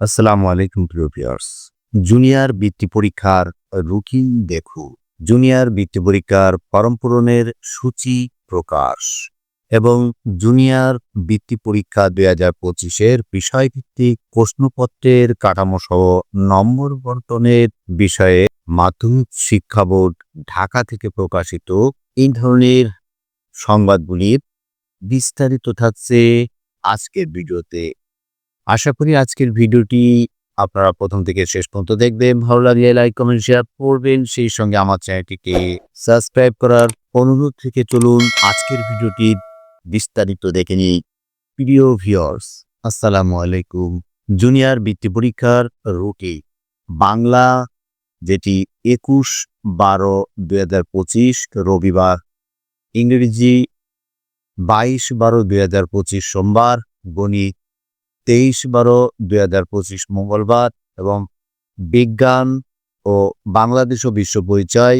আসসালামু আলাইকুম, প্রিয় ভিউয়ার্স। জুনিয়র বৃত্তি পরীক্ষার রুটিন দেখুন জুনিয়র বৃত্তি পরীক্ষার ফর্ম পূরণের সূচি প্রকাশ এবং জুনিয়র বৃত্তি পরীক্ষা দুই হাজার পঁচিশের বিষয়ভিত্তিক প্রশ্নপত্রের কাঠামো সহ নম্বর বন্টনের বিষয়ে মাধ্যমিক শিক্ষা বোর্ড ঢাকা থেকে প্রকাশিত এই ধরনের সংবাদগুলির বিস্তারিত থাকছে আজকের ভিডিওতে। আশা করি আজকের ভিডিওটি আপনারা প্রথম থেকে শেষ পর্যন্ত দেখবেন। ভালো লাগলে লাইক কমেন্ট শেয়ার করবেন। সেই সঙ্গে আমার চ্যানেলটিকে সাবস্ক্রাইব করার অনুরোধ থেকে চলুন আজকের ভিডিওটি বিস্তারিত দেখে নিই। প্রিয় ভিউয়ার্স আসসালামু আলাইকুম। জুনিয়র বৃত্তি পরীক্ষার রুটি বাংলা, যেটি একুশ বারো দুই হাজার পঁচিশ, রবিবার। ইংরেজি, বাইশ বারো দুই হাজার পঁচিশ সোমবার, গণিত তেইশ বারো দুই হাজার পঁচিশ মঙ্গলবার এবং বিজ্ঞান ও বাংলাদেশ ও বিশ্ব পরিচয়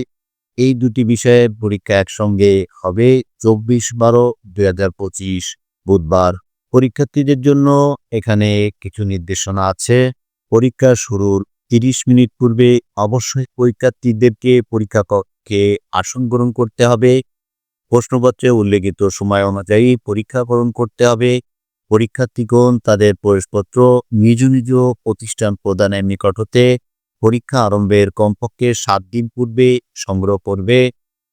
এই দুটি বিষয়ে পরীক্ষা একসঙ্গে হবে চব্বিশ বারো দুই হাজার পঁচিশ বুধবার। পরীক্ষার্থীদের জন্য এখানে কিছু নির্দেশনা আছে। পরীক্ষা শুরুর তিরিশ মিনিট পূর্বে অবশ্যই পরীক্ষার্থীদেরকে পরীক্ষা কক্ষে আসন গ্রহণ করতে হবে। প্রশ্নপত্রে উল্লেখিত সময় অনুযায়ী পরীক্ষা গ্রহণ করতে হবে। পরীক্ষার্থীগণ তাদের প্রবেশপত্র নিজ নিজ প্রতিষ্ঠান প্রদানের নিকট হতে পরীক্ষা আরম্ভের কমপক্ষে সাত দিন পূর্বে সংগ্রহ করবে।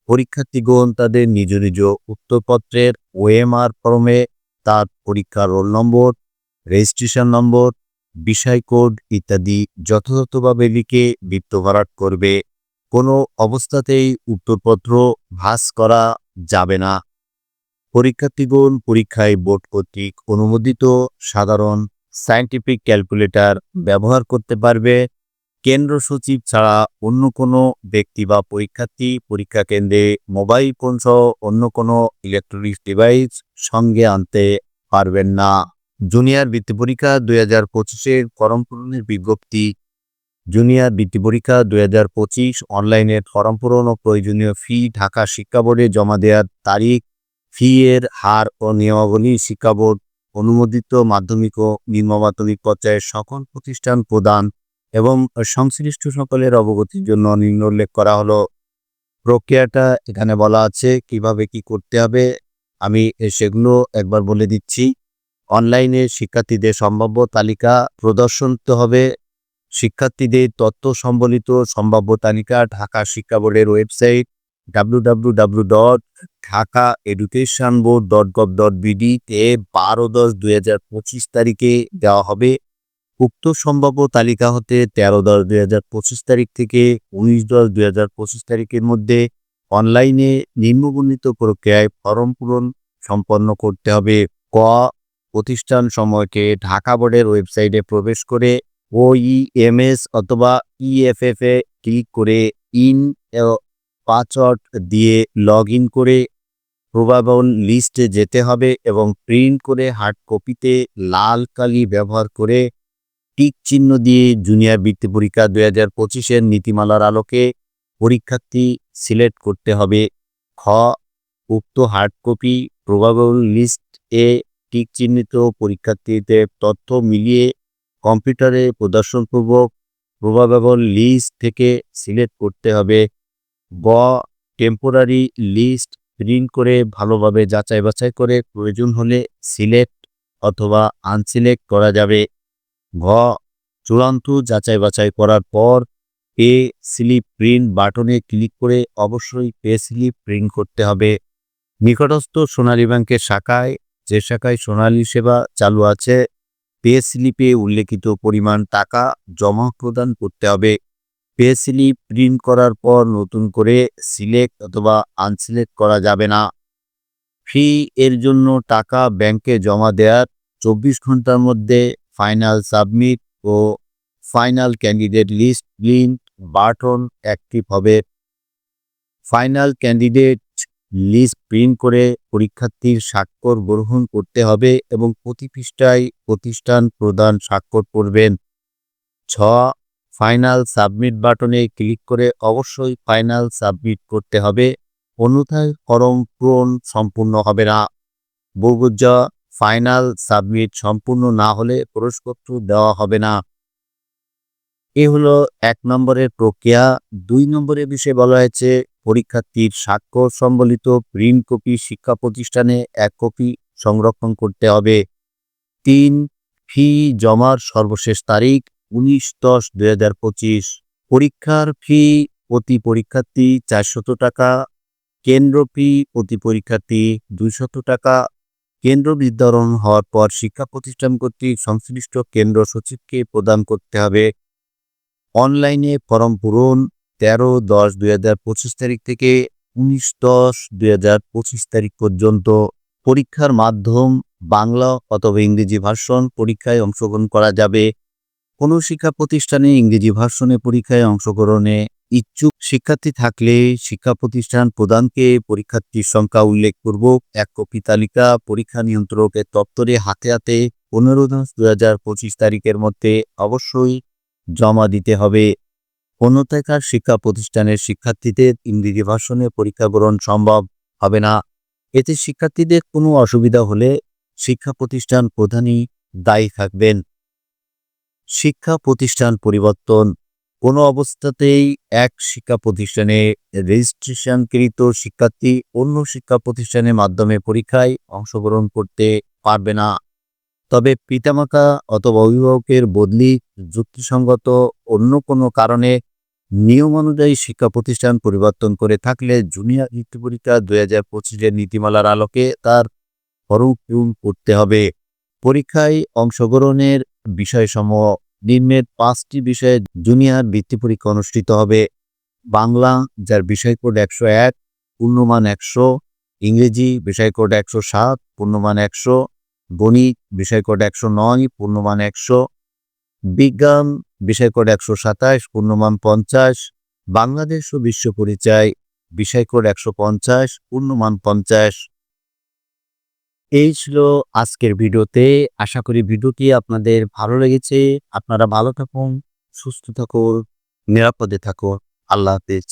পরীক্ষার্থীগণ তাদের নিজ নিজ উত্তরপত্রের ওএমআর ফর্মে তার পরীক্ষার রোল নম্বর রেজিস্ট্রেশন নম্বর বিষয় কোড ইত্যাদি যথাযথভাবে লিখে বৃত্ত ভরাট করবে। কোনো অবস্থাতেই উত্তরপত্র ভাস করা যাবে না। পরীক্ষার্থীগণ পরীক্ষায় বোর্ড কর্তৃক অনুমোদিত সাধারণ সায়েন্টিফিক ক্যালকুলেটর ব্যবহার করতে পারবে। কেন্দ্র সচিব ছাড়া অন্য কোনো ব্যক্তি বা পরীক্ষার্থী পরীক্ষা কেন্দ্রে মোবাইল ফোন সহ অন্য কোনো ইলেকট্রনিক্স ডিভাইস সঙ্গে আনতে পারবেন না। জুনিয়র বৃত্তি পরীক্ষা দুই হাজার পঁচিশের ফরম পূরণের বিজ্ঞপ্তি। জুনিয়র বৃত্তি পরীক্ষা দুই হাজার পঁচিশ অনলাইনে ফরম পূরণ ও প্রয়োজনীয় ফি ঢাকা শিক্ষা বোর্ডে জমা দেওয়ার তারিখ ফি এর হার ও নিয়মাবলী শিক্ষা বোর্ড অনুমোদিত মাধ্যমিক ও নিম্ন মাধ্যমিক পর্যায়ের সকল প্রতিষ্ঠান প্রদান এবং সংশ্লিষ্ট সকলের অবগতির জন্য নিম্ন উল্লেখ করা হলো। প্রক্রিয়াটা এখানে বলা আছে কীভাবে কি করতে হবে। আমি সেগুলো একবার বলে দিচ্ছি। অনলাইনে শিক্ষার্থীদের সম্ভাব্য তালিকা প্রদর্শনতে হবে। শিক্ষার্থীদের তথ্য সম্বলিত সম্ভাব্য তালিকা ঢাকা শিক্ষা বোর্ডের website W dot Dhaka education board dot gov dot BD তে বারো দশ দুই হাজার পঁচিশ তারিখে দেওয়া হবে। উক্ত সম্ভাব্য তালিকা হতে তেরো দশ দুই হাজার পঁচিশ তারিখ থেকে উনিশ দশ দুই হাজার পঁচিশ তারিখের মধ্যে অনলাইনে নিম্নবর্ণিত প্রক্রিয়ায় ফর্ম পূরণ সম্পন্ন করতে হবে। ক, প্রতিষ্ঠান সময়কে ঢাকা বোর্ডের ওয়েবসাইটে প্রবেশ করে ও ইএমএস অথবা ইএফএফ এ ক্লিক করে ইন পাসওয়ার্ড দিয়ে লগ করে প্রবাবল লিস্টে যেতে হবে এবং প্রিন্ট করে হার্ড কপিতে লাল কালি ব্যবহার করে টিক চিহ্ন দিয়ে জুনিয়র বৃত্তি পরীক্ষা দুই হাজার পঁচিশের নীতিমালার আলোকে পরীক্ষার্থী সিলেক্ট করতে হবে। খ, উক্ত হার্ড কপি প্রবাবল লিস্ট এ টিক চিহ্নিত পরীক্ষার্থীদের তথ্য মিলিয়ে কম্পিউটারে প্রদর্শনপূর্বক প্রবাবল লিস্ট থেকে সিলেক্ট করতে হবে। গ টেম্পোরারি লিস্ট প্রিন্ট করে ভালোভাবে যাচাই বাছাই করে প্রয়োজন হলে সিলেক্ট অথবা আনসিলেক্ট করা যাবে। ঘ, চূড়ান্ত যাচাই বাছাই করার পর পে স্লিপ প্রিন্ট বাটনে ক্লিক করে অবশ্যই পে স্লিপ প্রিন্ট করতে হবে। নিকটস্থ সোনালী ব্যাংকের শাখায়, যে শাখায় সোনালী সেবা চালু আছে পে স্লিপে উল্লেখিত পরিমাণ টাকা জমা প্রদান করতে হবে। পে স্লিপ প্রিন্ট করার পর নতুন করে সিলেক্ট অথবা আনসিলেক্ট করা যাবে না। ফি এর জন্য টাকা ব্যাংকে জমা দেওয়ার চব্বিশ ঘণ্টার মধ্যে ফাইনাল সাবমিট ও final candidate list print button active হবে। ফাইনাল ক্যান্ডিডেট লিস্ট প্রিন্ট করে পরীক্ষার্থীর স্বাক্ষর গ্রহণ করতে হবে এবং প্রতি পৃষ্ঠায় প্রতিষ্ঠান প্রদান স্বাক্ষর করবেন। ছ ফাইনাল সাবমিট বাটনে ক্লিক করে অবশ্যই ফাইনাল সাবমিট করতে হবে। অন্যথায় ফরম পূরণ সম্পূর্ণ হবে না। বগুজা ফাইনাল সাবমিট সম্পূর্ণ না হলে প্রবেশপত্র দেওয়া হবে না। এ হলো এক নম্বরের প্রক্রিয়া। দুই নম্বরের বিষয়ে বলা হয়েছে, পরীক্ষার্থীর স্বাক্ষর সম্বলিত প্রিন্ট কপি শিক্ষা প্রতিষ্ঠানে এক কপি সংরক্ষণ করতে হবে। তিন ফি জমার সর্বশেষ তারিখ। উনিশ দশ দুই হাজার পঁচিশ পরীক্ষার ফি প্রতি পরীক্ষার্থী চারশত টাকা, কেন্দ্র ফি প্রতি পরীক্ষার্থী দুইশত টাকা। কেন্দ্র নির্ধারণ হওয়ার পর শিক্ষা প্রতিষ্ঠান কর্তৃক সংশ্লিষ্ট কেন্দ্র সচিবকে প্রদান করতে হবে। অনলাইনে ফর্ম পূরণ তেরো দশ দুই হাজার পঁচিশ তারিখ থেকে উনিশ দশ দুই হাজার পঁচিশ তারিখ পর্যন্ত। পরীক্ষার মাধ্যম বাংলা অথবা ইংরেজি ভাষণ পরীক্ষায় অংশগ্রহণ করা যাবে। কোনো শিক্ষা প্রতিষ্ঠানে ইংরেজি ভাষণে পরীক্ষায় অংশগ্রহণে ইচ্ছুক শিক্ষার্থী থাকলে শিক্ষা প্রতিষ্ঠান প্রদানকে পরীক্ষার্থীর সংখ্যা উল্লেখপূর্বক এক কপি তালিকা পরীক্ষা নিয়ন্ত্রকের দপ্তরে হাতে হাতে পনেরো দশ দু হাজার পঁচিশ তারিখের মধ্যে অবশ্যই জমা দিতে হবে। অন্যথাকার শিক্ষা প্রতিষ্ঠানের শিক্ষার্থীদের ইংরেজি ভাষণে পরীক্ষা গ্রহণ সম্ভব হবে না। এতে শিক্ষার্থীদের কোনো অসুবিধা হলে শিক্ষা প্রতিষ্ঠান প্রধানই দায়ী থাকবেন। শিক্ষা প্রতিষ্ঠান পরিবর্তন। কোনো অবস্থাতেই এক শিক্ষা প্রতিষ্ঠানে রেজিস্ট্রেশনকৃত শিক্ষার্থী অন্য শিক্ষা প্রতিষ্ঠানের মাধ্যমে পরীক্ষায় অংশগ্রহণ করতে পারবে না। তবে পিতামাতা অথবা অভিভাবকের বদলি যুক্তিসঙ্গত অন্য কোনো কারণে নিয়ম অনুযায়ী শিক্ষা প্রতিষ্ঠান পরিবর্তন করে থাকলে জুনিয়র বৃত্তি পরীক্ষা দুই হাজার পঁচিশের নীতিমালার আলোকে তার ফরম পূরণ করতে হবে। পরীক্ষায় অংশগ্রহণের বিষয়সমূহ নিম্নের পাঁচটি বিষয়ে জুনিয়র বৃত্তি পরীক্ষা অনুষ্ঠিত হবে। বাংলা, যার বিষয় কোড একশো এক, পূর্ণমান একশো, ইংরেজি বিষয় কোড একশো সাত, পূর্ণমান একশো, গণিত বিষয় কোড একশো নয়, পূর্ণমান একশো, বিজ্ঞান বিষয় কোড একশো সাতাশ, পূর্ণমান পঞ্চাশ, বাংলাদেশ ও বিশ্ব পরিচয় বিষয় কোড একশো পঞ্চাশ, পূর্ণমান পঞ্চাশ। এই ছিল আজকের ভিডিওতে। আশা করি ভিডিওটি আপনাদের ভালো লেগেছে। আপনারা ভালো থাকুন, সুস্থ থাকুন, নিরাপদে থাকুন। আল্লাহ হাফেজ।